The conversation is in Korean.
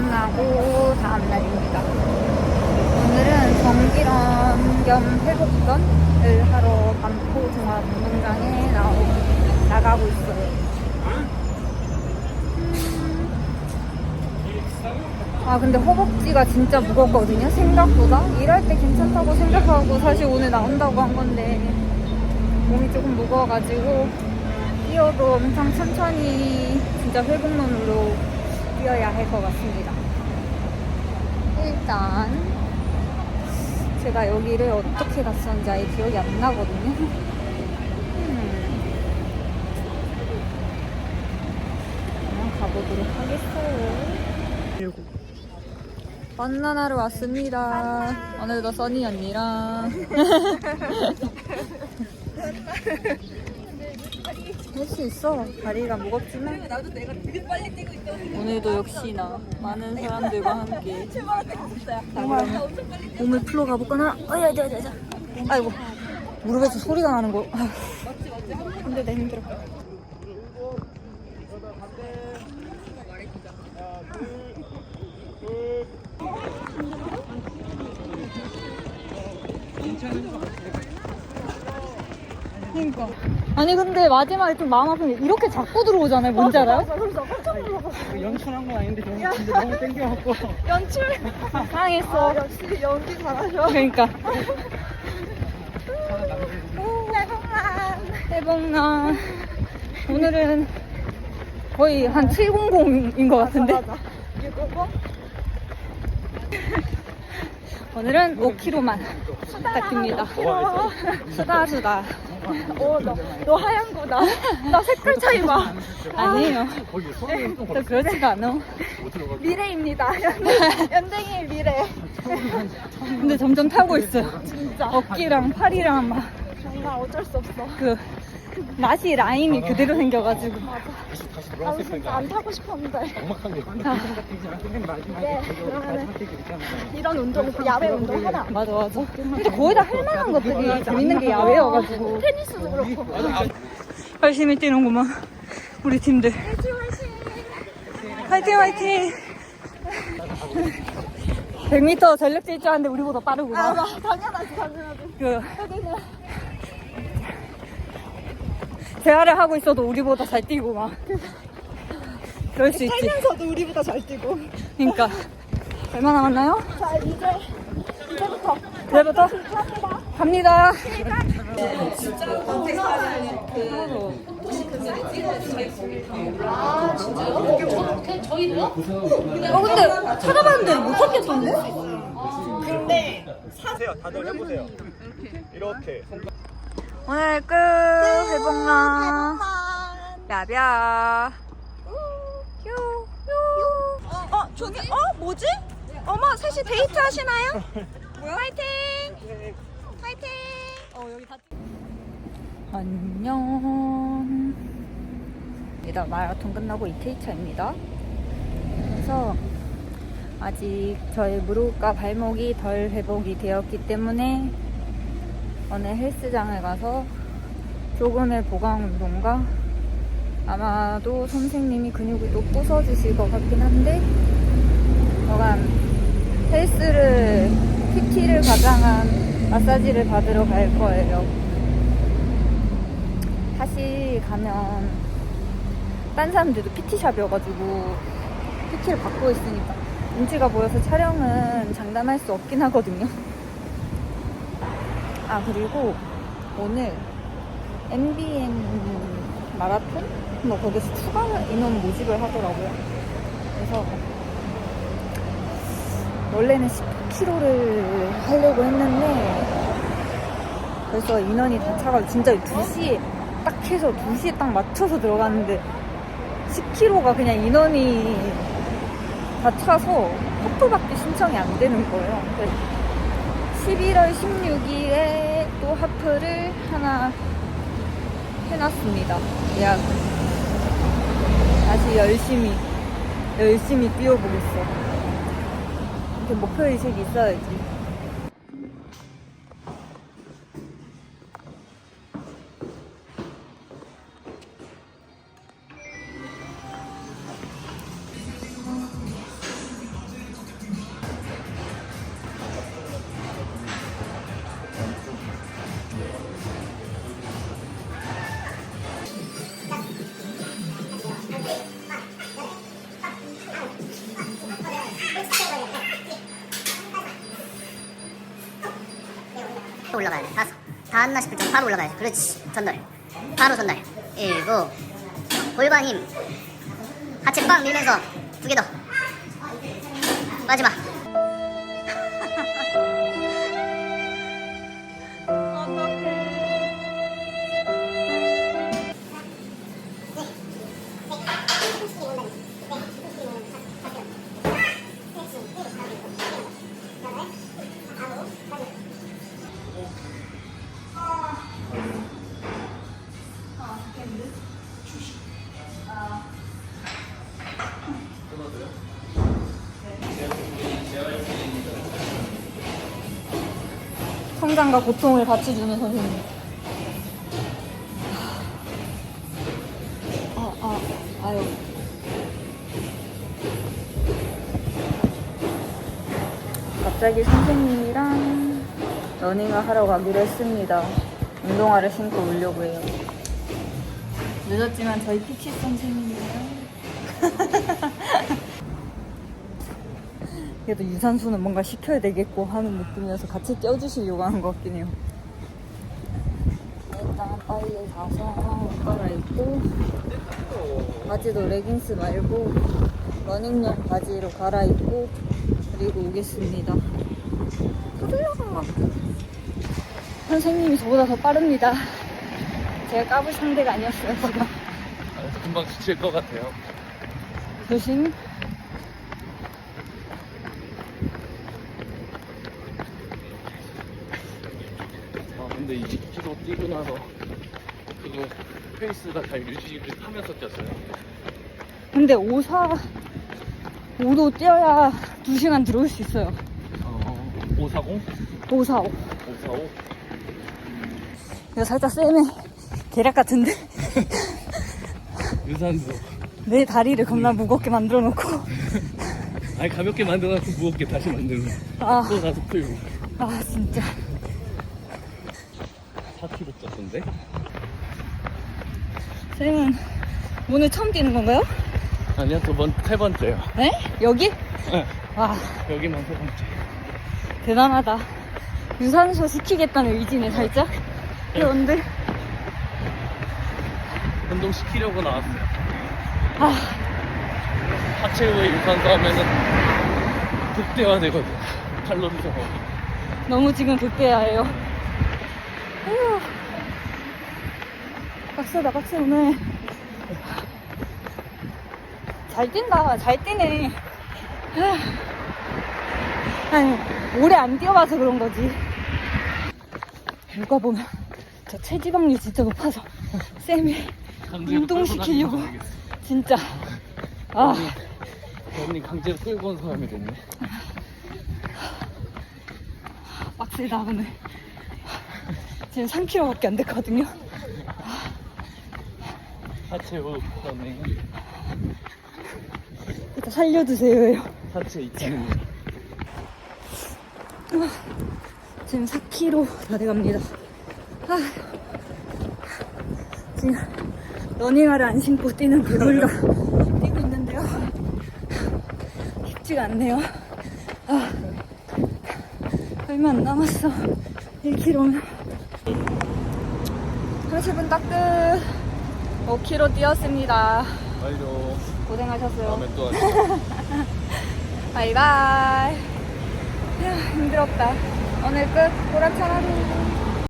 끝나고 다음날입니다. 오늘은 정기런 겸 회복전을 하러 반포 종합운동장에 나오, 나가고 있어요. 아 근데 허벅지가 진짜 무겁거든요 생각보다 일할 때 괜찮다고 생각하고 사실 오늘 나온다고 한 건데 몸이 조금 무거워가지고 뛰어도 엄청 천천히 진짜 회복론으로 뛰어야 할 것 같습니다. 일단 제가 여기를 어떻게 갔었는지 아예 기억이 안 나거든요. 음. 한번 가보도록 하겠어요. 만나나러 왔습니다. 오늘도 써니 언니랑 할 수 있어. 다리가 무겁지만 오늘도 역시나 많은 사람들과 함께 그러면 몸을 풀러 가볼까나? 어야, 야, 야, 야. 아이고 무릎에서 소리가 나는 거. 아휴. 힘들다 힘들어. 그러니까. 아니 근데 마지막에 좀 마음 아픈 게 이렇게 자꾸 들어오잖아요. 뭔지 알아요? 연출한 건 아닌데 진짜 너무 땡겨갖고 연출 상했어. 역시 연기 잘하셔. 그러니까. 해봉나. 오늘은 거의 한 700인 것 같은데. 이거 오늘은 5kg만 부탁드립니다. 수다 수다. 어, 너, 너 하얀 거, 나, 나 색깔 차이 봐. 아니에요. 또 그렇지가 않아. 미래입니다. 연댕, 연댕이의 미래. 근데 점점 타고 있어요. 진짜. 어깨랑 팔이랑 막 정말 어쩔 수 없어. 그 나시 라인이 그대로 생겨가지고. 다시 다시 나도 들어왔을 진짜 거니까 안 타고 싶었는데. 아. 맨 마지막에 네, 그러면은 이런 운동, 그 야외 운동 하나. 맞아 맞아. 근데 거의 다 할만한 것들이 재밌는 게 야외여가지고. 테니스도 그렇고. 열심히 뛰는구만 우리 팀들. 화이팅 화이팅. 100m 전력 질주하는데 우리보다 아, 빠르구나. 나, 당연하지, 당연하지. 그 여기는 대화를 하고 있어도 우리보다 잘 뛰고 막. 그럴 수 있지. 살면서도 우리보다 잘 뛰고. 그러니까 얼마 남았나요? 자, 이제, 이제부터. 이제부터 갑니다. 갑니다. 어 근데 찾아봤는데 못 찾겠던데? 하세요 다들 해보세요 이렇게 오늘 끝 회복랑 야비야 휴 어, 어, 저기, 어, 뭐지? 어머, 셋이 데이트 하시나요? 뭐야? 화이팅! 화이팅! 어 여기 다 안녕 일단 마라톤 끝나고 2테이차입니다 그래서 아직 저의 무릎과 발목이 덜 회복이 되었기 때문에 오늘 헬스장을 가서 조금의 보강 운동과 아마도 선생님이 근육을 또 부숴주실 것 같긴 한데 저간 헬스를 PT를 가장한 마사지를 받으러 갈 거예요. 다시 가면 딴 사람들도 PT샵이어가지고 PT를 받고 있으니까 눈치가 보여서 촬영은 장담할 수 없긴 하거든요. 아 그리고 오늘 MBN 마라톤 뭐 거기서 추가 인원 모집을 하더라고요. 그래서 원래는 10km를 하려고 했는데 벌써 인원이 다 차가지고 진짜 2시에 딱 해서 2시에 딱 맞춰서 들어갔는데 10km가 그냥 인원이 다 차서 하프밖에 신청이 안 되는 거예요. 그래서 11월 16일에 또 하프를 하나 해놨습니다. 예약. 다시 열심히, 열심히 뛰어보겠어. 이렇게 목표의식이 있어야지. 올라가야 돼. 다섯. 다 왔나 싶을 때 바로 올라가야 돼. 그렇지. 전달. 바로 전달. 일곱. 골반 힘. 하체 꽉 밀면서 두 개 더. 마지막. 성장과 고통을 같이 주는 선생님. 아, 아, 아유. 갑자기 선생님이랑 러닝을 하러 가기로 했습니다. 운동화를 신고 오려고 해요. 늦었지만 저희 PT 선생님이에요. 그래도 유산소는 뭔가 시켜야 되겠고 하는 느낌이어서 같이 껴주시려고 하는 것 같긴 해요. 일단 빨리 가서 옷 갈아입고 바지도 레깅스 말고 러닝용 바지로 갈아입고 그리고 오겠습니다. 서둘러! 선생님이 저보다 더 빠릅니다. 제가 까불 상대가 아니었어요, 지금. 금방 지칠 것 같아요. 조심. 근데 20km 뛰고 나서 그거 페이스가 잘 유지를 하면서 뛰었어요. 근데 54, 5도 뛰어야 2시간 들어올 수 있어요. 어, 540? 545. 545? 이거 살짝 쌤의 계략 같은데? 유산소. 내 다리를 겁나 무겁게 만들어 놓고. 아니 가볍게 만들어 놓고 무겁게 다시 만들고 아, 또 가서 풀고 아, 진짜. 4km 쪘던데? 쌤은 오늘 처음 뛰는 건가요? 아니야 두번 세 번째요. 네? 여기? 네, 와, 여기만 세 번째. 대단하다. 유산소 시키겠다는 의지네, 살짝. 그런데, 운동 시키려고 나왔어요. 아, 하체 후에 유산소 하면은 극대화 되거든. 칼로리 소모. 너무 지금 급해야해요. 휴. 빡세다, 빡세, 오늘. 잘 뛴다, 잘 뛰네. 휴. 아니, 오래 안 뛰어봐서 그런 거지. 누가 보면 저 체지방률 진짜 높아서 쌤이 운동시키려고 진짜 아. 언니 강제로 끌고 온 사람이 됐네. 빡세다 오늘 지금 3kg밖에 안 됐거든요 후 그다음에. 일단 살려주세요. 있다는 거. 지금 4kg 다 돼갑니다. 아, 지금 러닝화를 안 신고 뛰는 괴물과 뛰고 있는데요. 쉽지가 않네요. 아, 얼마 안 남았어. 1km면. 30분 딱끝 5km 뛰었습니다 완료. 고생하셨어요 다음에 또 하자. 바이바이. 힘들었다. 오늘 끝. 보람찬 하루.